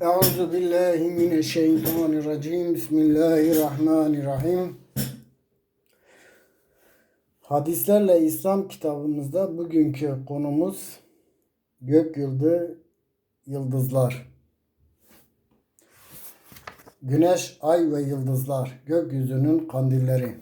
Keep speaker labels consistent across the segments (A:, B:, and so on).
A: Euzu billahi mineşşeytanirracim. Bismillahirrahmanirrahim. Hadislerle İslam kitabımızda bugünkü konumuz gök yıldızı, yıldızlar. Güneş, ay ve yıldızlar, gökyüzünün kandilleri.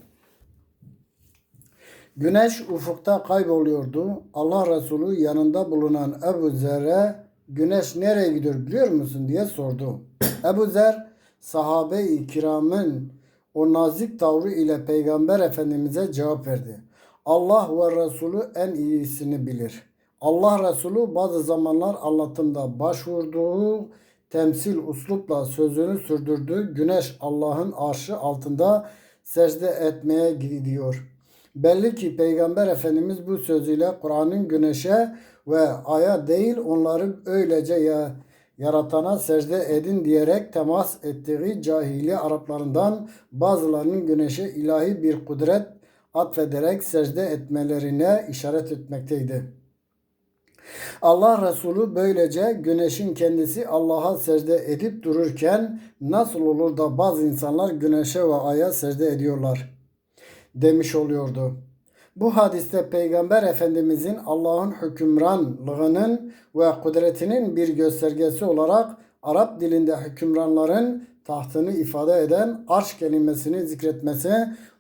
A: Güneş ufukta kayboluyordu. Allah Resulü yanında bulunan Ebu Zer'e güneş nereye gidiyor biliyor musun diye sordu. Ebu Zer sahabe-i kiramın o nazik tavrı ile Peygamber Efendimiz'e cevap verdi. Allah ve Resulü en iyisini bilir. Allah Resulü bazı zamanlar anlatımda başvurduğu temsil uslupla sözünü sürdürdü. Güneş Allah'ın arşı altında secde etmeye gidiyor. Belli ki Peygamber Efendimiz bu sözüyle Kur'an'ın güneşe ve aya değil onları öylece ya yaratana secde edin diyerek temas ettiği cahiliye Araplarından bazılarının güneşe ilahi bir kudret atfederek secde etmelerine işaret etmekteydi. Allah Resulü böylece güneşin kendisi Allah'a secde edip dururken nasıl olur da bazı insanlar güneşe ve aya secde ediyorlar demiş oluyordu. Bu hadiste Peygamber Efendimizin Allah'ın hükümranlığının ve kudretinin bir göstergesi olarak Arap dilinde hükümranların tahtını ifade eden arş kelimesini zikretmesi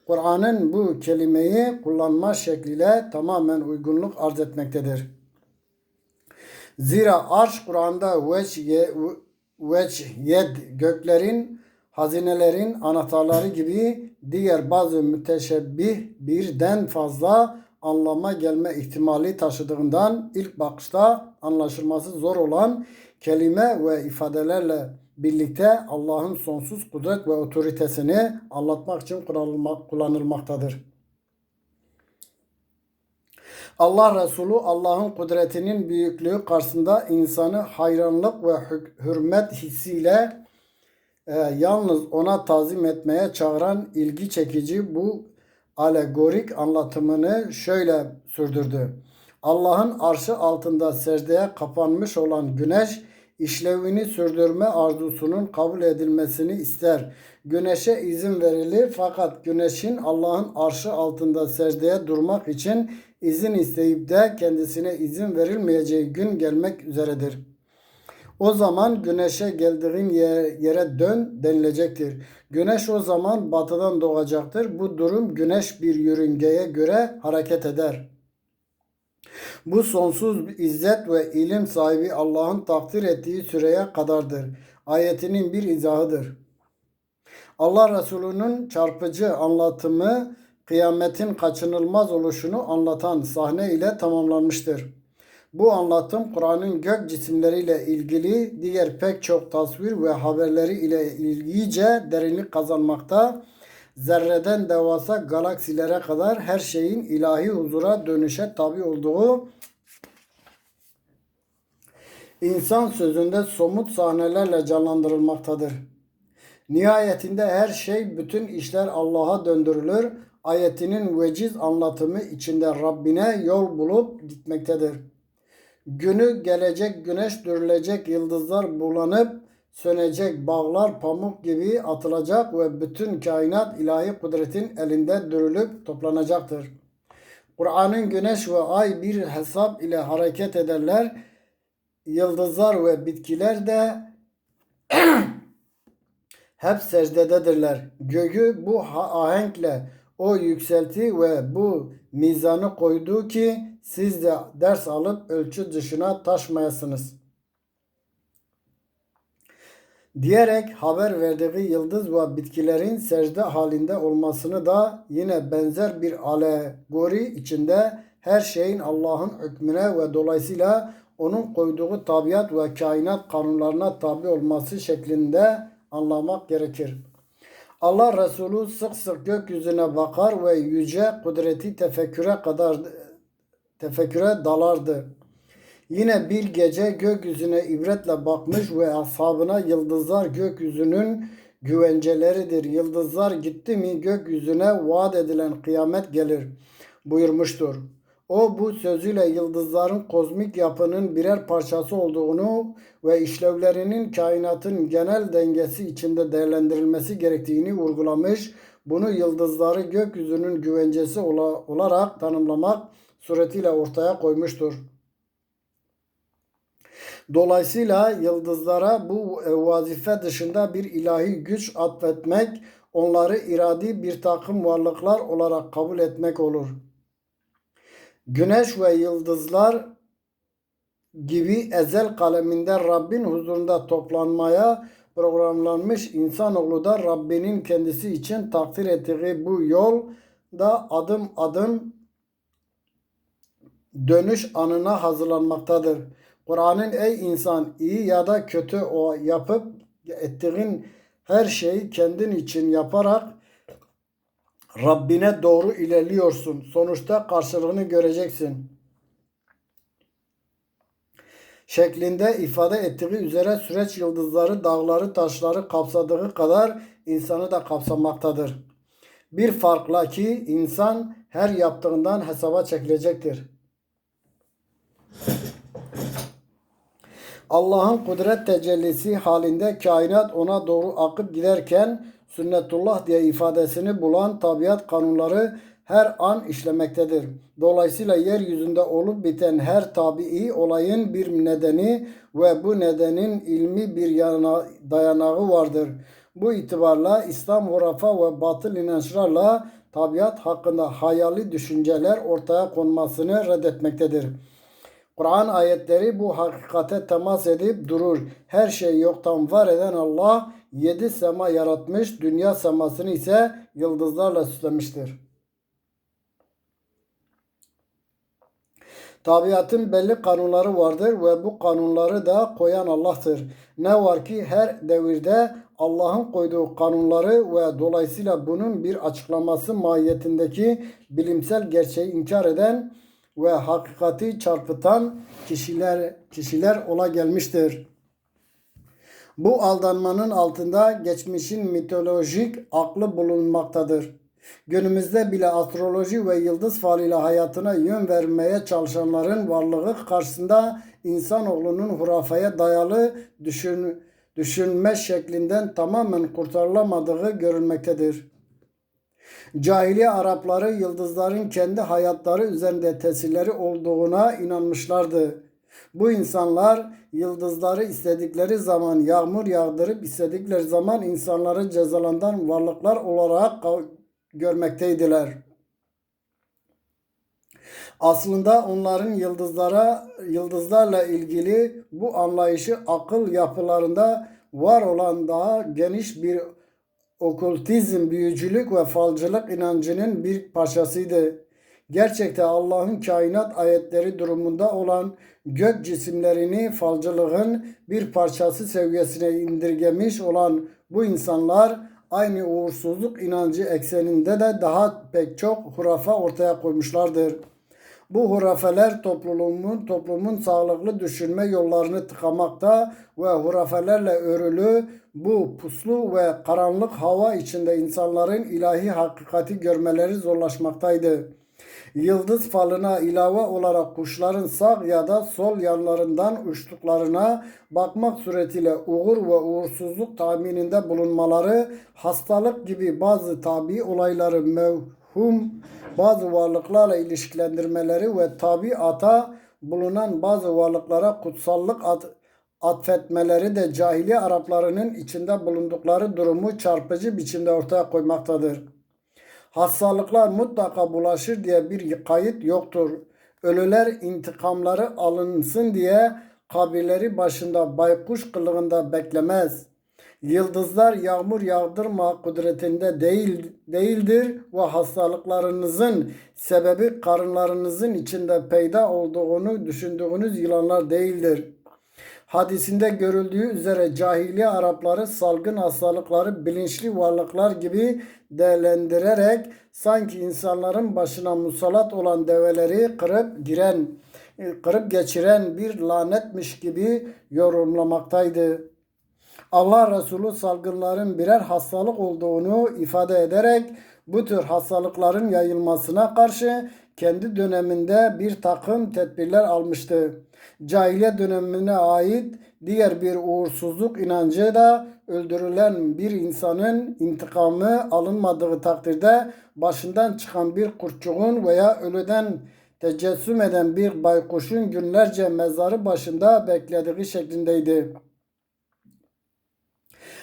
A: Kur'an'ın bu kelimeyi kullanma şekliyle tamamen uygunluk arz etmektedir. Zira arş Kur'an'da veç yed göklerin, hazinelerin anahtarları gibi diğer bazı müteşebbih birden fazla anlama gelme ihtimali taşıdığından ilk bakışta anlaşılması zor olan kelime ve ifadelerle birlikte Allah'ın sonsuz kudret ve otoritesini anlatmak için kullanılmaktadır. Allah Resulü Allah'ın kudretinin büyüklüğü karşısında insanı hayranlık ve hürmet hissiyle e, yalnız ona tazim etmeye çağıran ilgi çekici bu alegorik anlatımını şöyle sürdürdü. Allah'ın arşı altında secdeye kapanmış olan güneş işlevini sürdürme arzusunun kabul edilmesini ister. Güneşe izin verilir fakat güneşin Allah'ın arşı altında secdeye durmak için izin isteyip de kendisine izin verilmeyeceği gün gelmek üzeredir. O zaman güneşe geldiğin yere dön denilecektir. Güneş o zaman batıdan doğacaktır. Bu durum güneş bir yörüngeye göre hareket eder. Bu sonsuz izzet ve ilim sahibi Allah'ın takdir ettiği süreye kadardır. Ayetinin bir izahıdır. Allah Resulü'nün çarpıcı anlatımı kıyametin kaçınılmaz oluşunu anlatan sahne ile tamamlanmıştır. Bu anlatım Kur'an'ın gök cisimleriyle ilgili diğer pek çok tasvir ve haberleri ile ilgice derinlik kazanmakta. Zerreden devasa galaksilere kadar her şeyin ilahi huzura dönüşe tabi olduğu insan sözünde somut sahnelerle canlandırılmaktadır. Nihayetinde her şey, bütün işler Allah'a döndürülür. Ayetinin veciz anlatımı içinde Rabbine yol bulup gitmektedir. Günü gelecek güneş dürülecek yıldızlar bulanıp sönecek bağlar pamuk gibi atılacak ve bütün kainat ilahi kudretin elinde dürülüp toplanacaktır. Kur'an'ın güneş ve ay bir hesap ile hareket ederler. Yıldızlar ve bitkiler de hep secdededirler. Göğü bu ahenkle o yükselti ve bu mizanı koydu ki siz de ders alıp ölçü dışına taşmayasınız. Diyerek haber verdiği yıldız ve bitkilerin secde halinde olmasını da yine benzer bir alegori içinde her şeyin Allah'ın hükmüne ve dolayısıyla onun koyduğu tabiat ve kainat kanunlarına tabi olması şeklinde anlamak gerekir. Allah Resulü sık sık gökyüzüne bakar ve yüce kudreti tefekküre kadar tefekküre dalardı. Yine bir gece gökyüzüne ibretle bakmış ve ashabına yıldızlar gökyüzünün güvenceleridir. Yıldızlar gitti mi gökyüzüne vaat edilen kıyamet gelir buyurmuştur. O bu sözüyle yıldızların kozmik yapının birer parçası olduğunu ve işlevlerinin kainatın genel dengesi içinde değerlendirilmesi gerektiğini vurgulamış. Bunu yıldızları gökyüzünün güvencesi ola- olarak tanımlamak suretiyle ortaya koymuştur. Dolayısıyla yıldızlara bu vazife dışında bir ilahi güç atfetmek, onları iradi bir takım varlıklar olarak kabul etmek olur. Güneş ve yıldızlar gibi ezel kaleminde Rabbin huzurunda toplanmaya programlanmış insanoğlu da Rabbinin kendisi için takdir ettiği bu yolda adım adım dönüş anına hazırlanmaktadır. Kur'an'ın ey insan iyi ya da kötü o yapıp ettiğin her şeyi kendin için yaparak Rabbine doğru ilerliyorsun. Sonuçta karşılığını göreceksin. Şeklinde ifade ettiği üzere süreç yıldızları, dağları, taşları kapsadığı kadar insanı da kapsamaktadır. Bir farkla ki insan her yaptığından hesaba çekilecektir. Allah'ın kudret tecellisi halinde kainat ona doğru akıp giderken sünnetullah diye ifadesini bulan tabiat kanunları her an işlemektedir. Dolayısıyla yeryüzünde olup biten her tabii olayın bir nedeni ve bu nedenin ilmi bir yana, dayanağı vardır. Bu itibarla İslam hurafa ve batıl inançlarla tabiat hakkında hayali düşünceler ortaya konmasını reddetmektedir. Kur'an ayetleri bu hakikate temas edip durur. Her şeyi yoktan var eden Allah yedi sema yaratmış, dünya semasını ise yıldızlarla süslemiştir. Tabiatın belli kanunları vardır ve bu kanunları da koyan Allah'tır. Ne var ki her devirde Allah'ın koyduğu kanunları ve dolayısıyla bunun bir açıklaması mahiyetindeki bilimsel gerçeği inkar eden ve hakikati çarpıtan kişiler kişiler ola gelmiştir. Bu aldanmanın altında geçmişin mitolojik aklı bulunmaktadır. Günümüzde bile astroloji ve yıldız falıyla hayatına yön vermeye çalışanların varlığı karşısında insanoğlunun hurafeye dayalı düşün, düşünme şeklinden tamamen kurtarılamadığı görülmektedir. Cahiliye Arapları yıldızların kendi hayatları üzerinde tesirleri olduğuna inanmışlardı. Bu insanlar yıldızları istedikleri zaman yağmur yağdırıp istedikleri zaman insanları cezalandıran varlıklar olarak görmekteydiler. Aslında onların yıldızlara yıldızlarla ilgili bu anlayışı akıl yapılarında var olan daha geniş bir okültizm, büyücülük ve falcılık inancının bir parçasıydı. Gerçekte Allah'ın kainat ayetleri durumunda olan gök cisimlerini falcılığın bir parçası seviyesine indirgemiş olan bu insanlar aynı uğursuzluk inancı ekseninde de daha pek çok hurafa ortaya koymuşlardır. Bu hurafeler toplumun toplumun sağlıklı düşünme yollarını tıkamakta ve hurafelerle örülü bu puslu ve karanlık hava içinde insanların ilahi hakikati görmeleri zorlaşmaktaydı. Yıldız falına ilave olarak kuşların sağ ya da sol yanlarından uçtuklarına bakmak suretiyle uğur ve uğursuzluk tahmininde bulunmaları, hastalık gibi bazı tabi olayları mevhum bazı varlıklarla ilişkilendirmeleri ve tabiata bulunan bazı varlıklara kutsallık at atfetmeleri de cahiliye Araplarının içinde bulundukları durumu çarpıcı biçimde ortaya koymaktadır. Hastalıklar mutlaka bulaşır diye bir kayıt yoktur. Ölüler intikamları alınsın diye kabirleri başında baykuş kılığında beklemez. Yıldızlar yağmur yağdırma kudretinde değil değildir ve hastalıklarınızın sebebi karınlarınızın içinde peyda olduğunu düşündüğünüz yılanlar değildir. Hadisinde görüldüğü üzere cahiliye Arapları salgın hastalıkları bilinçli varlıklar gibi değerlendirerek sanki insanların başına musallat olan develeri kırıp giren, kırıp geçiren bir lanetmiş gibi yorumlamaktaydı. Allah Resulü salgınların birer hastalık olduğunu ifade ederek bu tür hastalıkların yayılmasına karşı kendi döneminde bir takım tedbirler almıştı. Cahiliye dönemine ait diğer bir uğursuzluk inancı da öldürülen bir insanın intikamı alınmadığı takdirde başından çıkan bir kurtçuğun veya ölüden tecessüm eden bir baykuşun günlerce mezarı başında beklediği şeklindeydi.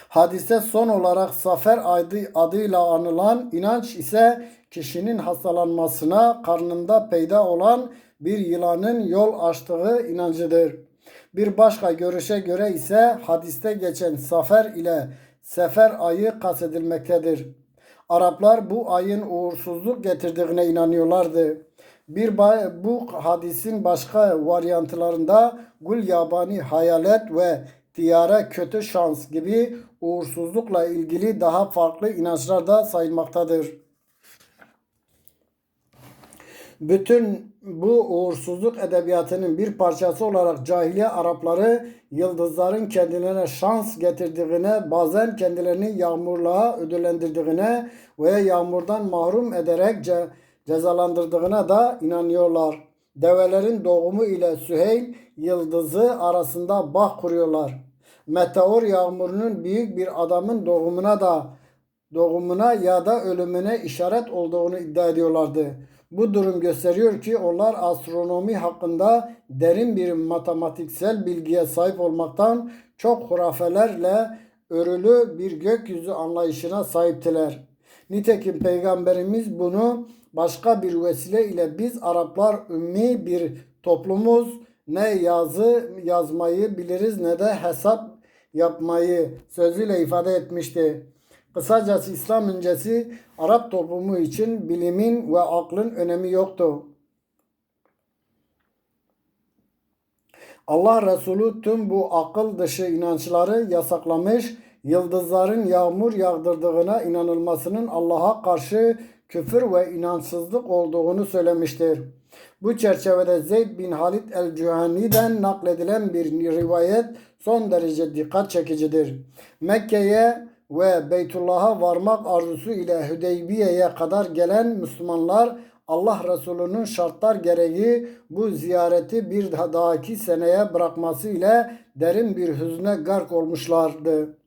A: Hadise son olarak Safer adı, adıyla anılan inanç ise kişinin hastalanmasına karnında peyda olan bir yılanın yol açtığı inancıdır. Bir başka görüşe göre ise hadiste geçen Safer ile Sefer ayı kastedilmektedir. Araplar bu ayın uğursuzluk getirdiğine inanıyorlardı. Bir bu hadisin başka varyantlarında gül yabani hayalet ve tiyare kötü şans gibi uğursuzlukla ilgili daha farklı inançlar da sayılmaktadır. Bütün bu uğursuzluk edebiyatının bir parçası olarak cahiliye Arapları yıldızların kendilerine şans getirdiğine, bazen kendilerini yağmurluğa ödüllendirdiğine veya yağmurdan mahrum ederek ce- cezalandırdığına da inanıyorlar. Develerin doğumu ile Süheyl yıldızı arasında bağ kuruyorlar. Meteor yağmurunun büyük bir adamın doğumuna da doğumuna ya da ölümüne işaret olduğunu iddia ediyorlardı. Bu durum gösteriyor ki onlar astronomi hakkında derin bir matematiksel bilgiye sahip olmaktan çok hurafelerle örülü bir gökyüzü anlayışına sahiptiler. Nitekim Peygamberimiz bunu başka bir vesile ile biz Araplar ümmi bir toplumuz ne yazı yazmayı biliriz ne de hesap yapmayı sözüyle ifade etmişti. Kısacası İslam öncesi Arap toplumu için bilimin ve aklın önemi yoktu. Allah Resulü tüm bu akıl dışı inançları yasaklamış, yıldızların yağmur yağdırdığına inanılmasının Allah'a karşı küfür ve inançsızlık olduğunu söylemiştir. Bu çerçevede Zeyd bin Halid el-Cühani'den nakledilen bir rivayet son derece dikkat çekicidir. Mekke'ye ve Beytullah'a varmak arzusu ile Hüdeybiye'ye kadar gelen Müslümanlar Allah Resulü'nün şartlar gereği bu ziyareti bir dahaki seneye bırakması ile derin bir hüzne gark olmuşlardı.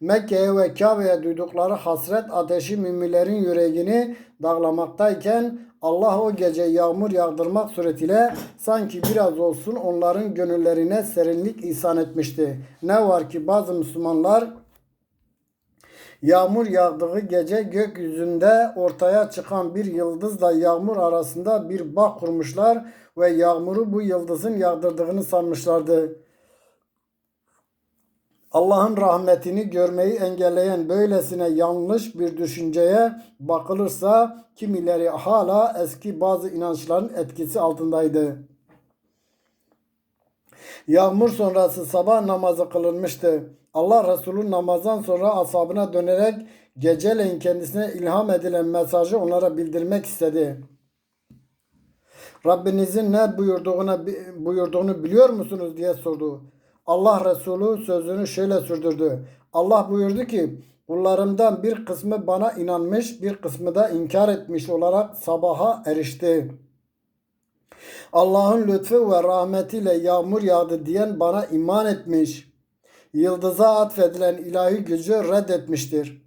A: Mekke'ye ve Kabe'ye duydukları hasret ateşi müminlerin yüreğini dağlamaktayken Allah o gece yağmur yağdırmak suretiyle sanki biraz olsun onların gönüllerine serinlik ihsan etmişti. Ne var ki bazı Müslümanlar Yağmur yağdığı gece gökyüzünde ortaya çıkan bir yıldızla yağmur arasında bir bağ kurmuşlar ve yağmuru bu yıldızın yağdırdığını sanmışlardı. Allah'ın rahmetini görmeyi engelleyen böylesine yanlış bir düşünceye bakılırsa kimileri hala eski bazı inançların etkisi altındaydı. Yağmur sonrası sabah namazı kılınmıştı. Allah Resulü namazdan sonra ashabına dönerek geceleyin kendisine ilham edilen mesajı onlara bildirmek istedi. Rabbinizin ne buyurduğuna buyurduğunu biliyor musunuz diye sordu. Allah Resulü sözünü şöyle sürdürdü. Allah buyurdu ki kullarımdan bir kısmı bana inanmış bir kısmı da inkar etmiş olarak sabaha erişti. Allah'ın lütfu ve rahmetiyle yağmur yağdı diyen bana iman etmiş. Yıldıza atfedilen ilahi gücü reddetmiştir.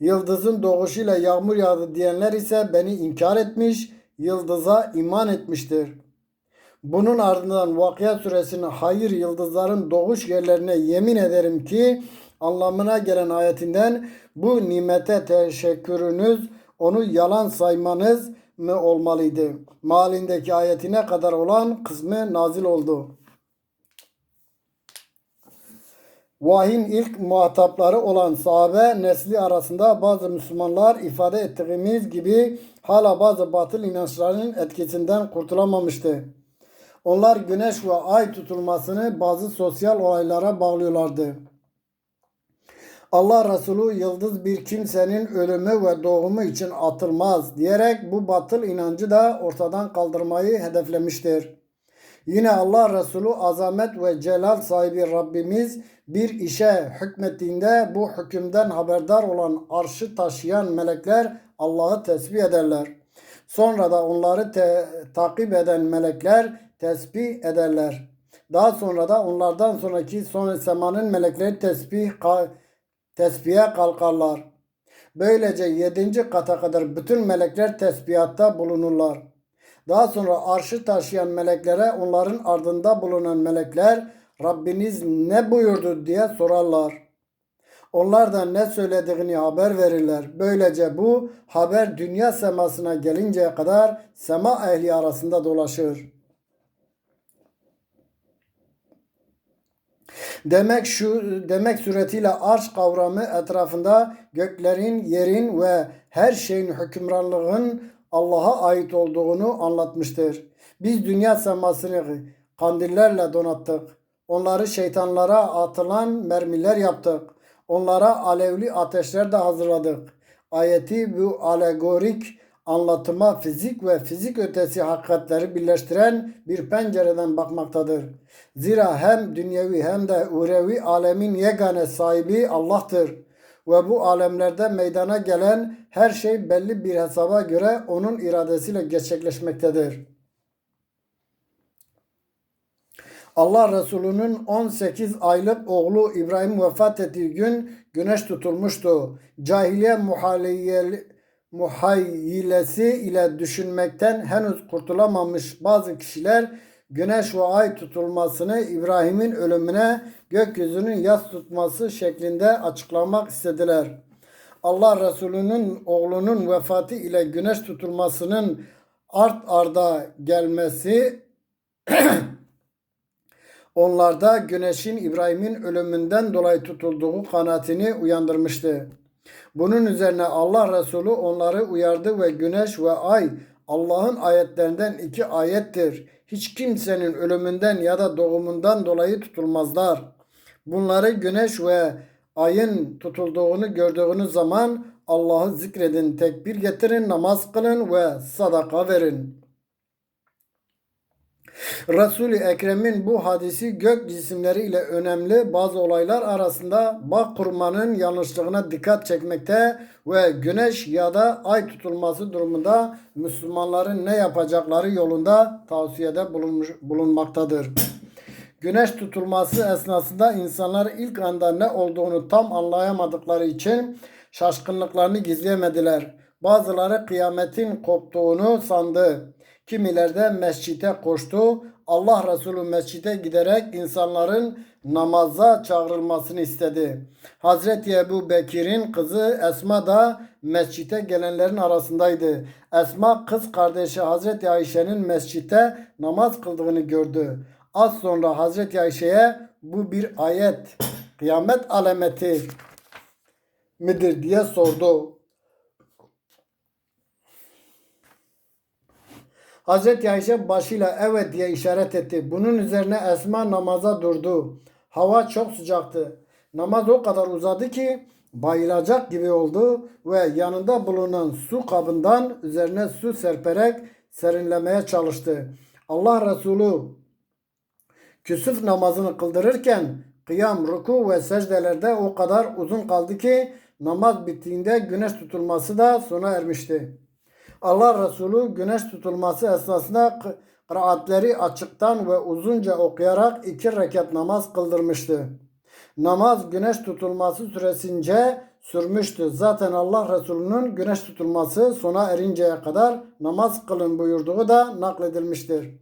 A: Yıldızın doğuşuyla yağmur yağdı diyenler ise beni inkar etmiş, yıldıza iman etmiştir. Bunun ardından Vakıya suresinin hayır yıldızların doğuş yerlerine yemin ederim ki anlamına gelen ayetinden bu nimete teşekkürünüz onu yalan saymanız mı olmalıydı? Malindeki ayetine kadar olan kısmı nazil oldu. Vahyin ilk muhatapları olan sahabe nesli arasında bazı Müslümanlar ifade ettiğimiz gibi hala bazı batıl inançlarının etkisinden kurtulamamıştı. Onlar güneş ve ay tutulmasını bazı sosyal olaylara bağlıyorlardı. Allah Resulü yıldız bir kimsenin ölümü ve doğumu için atılmaz diyerek bu batıl inancı da ortadan kaldırmayı hedeflemiştir. Yine Allah Resulü azamet ve celal sahibi Rabbimiz bir işe hükmettiğinde bu hükümden haberdar olan arşı taşıyan melekler Allah'ı tesbih ederler. Sonra da onları te- takip eden melekler tesbih ederler. Daha sonra da onlardan sonraki son semanın melekleri tesbih tesbihe kalkarlar. Böylece yedinci kata kadar bütün melekler tesbihatta bulunurlar. Daha sonra arşı taşıyan meleklere onların ardında bulunan melekler Rabbiniz ne buyurdu diye sorarlar. Onlar da ne söylediğini haber verirler. Böylece bu haber dünya semasına gelinceye kadar sema ehli arasında dolaşır. Demek şu demek suretiyle arş kavramı etrafında göklerin, yerin ve her şeyin hükümranlığın Allah'a ait olduğunu anlatmıştır. Biz dünya semasını kandillerle donattık. Onları şeytanlara atılan mermiler yaptık. Onlara alevli ateşler de hazırladık. Ayeti bu alegorik anlatıma fizik ve fizik ötesi hakikatleri birleştiren bir pencereden bakmaktadır. Zira hem dünyevi hem de urevi alemin yegane sahibi Allah'tır. Ve bu alemlerde meydana gelen her şey belli bir hesaba göre onun iradesiyle gerçekleşmektedir. Allah Resulü'nün 18 aylık oğlu İbrahim vefat ettiği gün güneş tutulmuştu. Cahiliye muhaliyeli muhayyilesi ile düşünmekten henüz kurtulamamış bazı kişiler güneş ve ay tutulmasını İbrahim'in ölümüne gökyüzünün yas tutması şeklinde açıklamak istediler. Allah Resulü'nün oğlunun vefatı ile güneş tutulmasının art arda gelmesi onlarda güneşin İbrahim'in ölümünden dolayı tutulduğu kanaatini uyandırmıştı. Bunun üzerine Allah Resulü onları uyardı ve güneş ve ay Allah'ın ayetlerinden iki ayettir. Hiç kimsenin ölümünden ya da doğumundan dolayı tutulmazlar. Bunları güneş ve ayın tutulduğunu gördüğünüz zaman Allah'ı zikredin, tekbir getirin, namaz kılın ve sadaka verin. Resul-i Ekrem'in bu hadisi gök cisimleri ile önemli bazı olaylar arasında bağ kurmanın yanlışlığına dikkat çekmekte ve güneş ya da ay tutulması durumunda Müslümanların ne yapacakları yolunda tavsiyede bulunmuş, bulunmaktadır. Güneş tutulması esnasında insanlar ilk anda ne olduğunu tam anlayamadıkları için şaşkınlıklarını gizleyemediler. Bazıları kıyametin koptuğunu sandı. Kimiler de mescite koştu. Allah Resulü mescite giderek insanların namaza çağrılmasını istedi. Hazreti Ebu Bekir'in kızı Esma da mescite gelenlerin arasındaydı. Esma kız kardeşi Hazreti Ayşe'nin mescitte namaz kıldığını gördü. Az sonra Hazreti Ayşe'ye bu bir ayet, kıyamet alameti midir diye sordu. Hazreti Ayşe başıyla evet diye işaret etti. Bunun üzerine Esma namaza durdu. Hava çok sıcaktı. Namaz o kadar uzadı ki bayılacak gibi oldu ve yanında bulunan su kabından üzerine su serperek serinlemeye çalıştı. Allah Resulü küsuf namazını kıldırırken kıyam, ruku ve secdelerde o kadar uzun kaldı ki namaz bittiğinde güneş tutulması da sona ermişti. Allah Resulü güneş tutulması esnasında kıraatleri açıktan ve uzunca okuyarak iki rekat namaz kıldırmıştı. Namaz güneş tutulması süresince sürmüştü. Zaten Allah Resulü'nün güneş tutulması sona erinceye kadar namaz kılın buyurduğu da nakledilmiştir.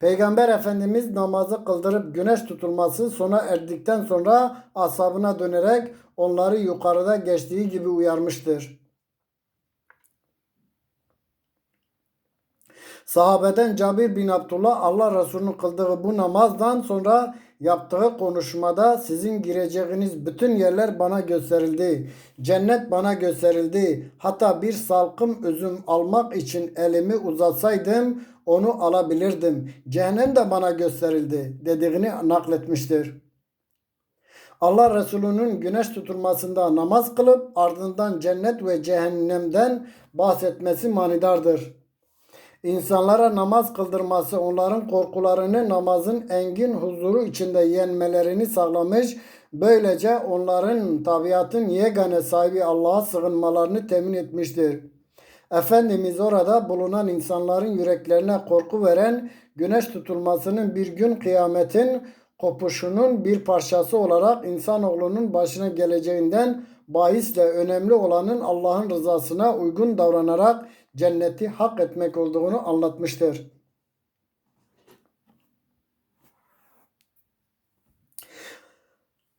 A: Peygamber Efendimiz namazı kıldırıp güneş tutulması sona erdikten sonra ashabına dönerek onları yukarıda geçtiği gibi uyarmıştır. Sahabeden Cabir bin Abdullah Allah Resulü'nün kıldığı bu namazdan sonra yaptığı konuşmada sizin gireceğiniz bütün yerler bana gösterildi. Cennet bana gösterildi. Hatta bir salkım üzüm almak için elimi uzatsaydım onu alabilirdim. Cehennem de bana gösterildi dediğini nakletmiştir. Allah Resulü'nün güneş tutulmasında namaz kılıp ardından cennet ve cehennemden bahsetmesi manidardır. İnsanlara namaz kıldırması onların korkularını namazın engin huzuru içinde yenmelerini sağlamış. Böylece onların tabiatın yegane sahibi Allah'a sığınmalarını temin etmiştir. Efendimiz orada bulunan insanların yüreklerine korku veren güneş tutulmasının bir gün kıyametin kopuşunun bir parçası olarak insanoğlunun başına geleceğinden bahisle önemli olanın Allah'ın rızasına uygun davranarak cenneti hak etmek olduğunu anlatmıştır.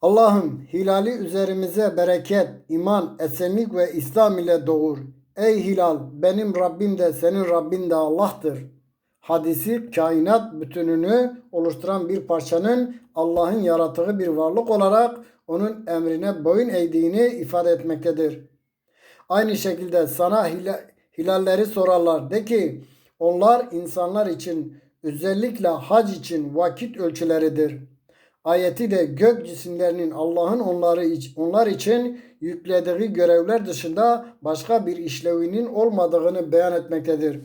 A: Allah'ım hilali üzerimize bereket, iman, esenlik ve İslam ile doğur. Ey hilal benim Rabbim de senin Rabbin de Allah'tır. Hadisi kainat bütününü oluşturan bir parçanın Allah'ın yarattığı bir varlık olarak onun emrine boyun eğdiğini ifade etmektedir. Aynı şekilde sana hila- hilalleri sorarlar. De ki onlar insanlar için özellikle hac için vakit ölçüleridir. Ayeti de gök cisimlerinin Allah'ın onları onlar için yüklediği görevler dışında başka bir işlevinin olmadığını beyan etmektedir.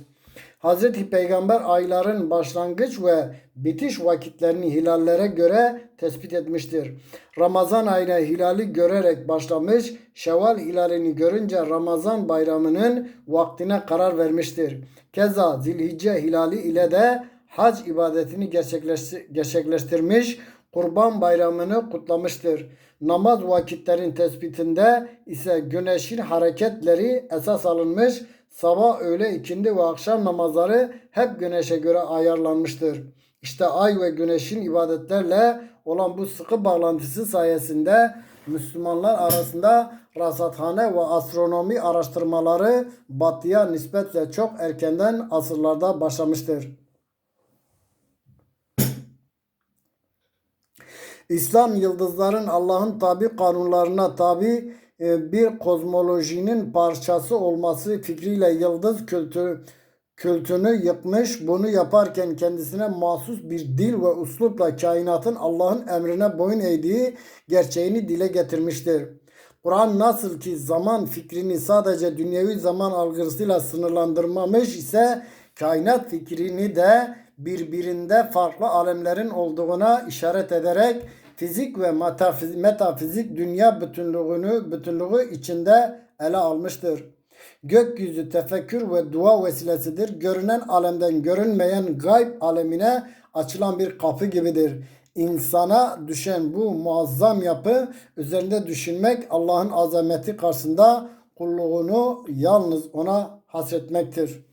A: Hz. Peygamber ayların başlangıç ve bitiş vakitlerini hilallere göre tespit etmiştir. Ramazan ayına hilali görerek başlamış, Şevval hilalini görünce Ramazan bayramının vaktine karar vermiştir. Keza Zilhicce hilali ile de hac ibadetini gerçekleşti- gerçekleştirmiş, Kurban Bayramı'nı kutlamıştır. Namaz vakitlerin tespitinde ise güneşin hareketleri esas alınmış, sabah, öğle, ikindi ve akşam namazları hep güneşe göre ayarlanmıştır. İşte ay ve güneşin ibadetlerle olan bu sıkı bağlantısı sayesinde Müslümanlar arasında rasathane ve astronomi araştırmaları batıya nispetle çok erkenden asırlarda başlamıştır. İslam yıldızların Allah'ın tabi kanunlarına tabi bir kozmolojinin parçası olması fikriyle yıldız kültü, kültünü yıkmış. Bunu yaparken kendisine mahsus bir dil ve uslupla kainatın Allah'ın emrine boyun eğdiği gerçeğini dile getirmiştir. Kur'an nasıl ki zaman fikrini sadece dünyevi zaman algısıyla sınırlandırmamış ise kainat fikrini de birbirinde farklı alemlerin olduğuna işaret ederek fizik ve metafizik, metafizik dünya bütünlüğünü bütünlüğü içinde ele almıştır. Gökyüzü tefekkür ve dua vesilesidir. Görünen alemden görünmeyen gayb alemine açılan bir kapı gibidir. İnsana düşen bu muazzam yapı üzerinde düşünmek Allah'ın azameti karşısında kulluğunu yalnız ona hasretmektir.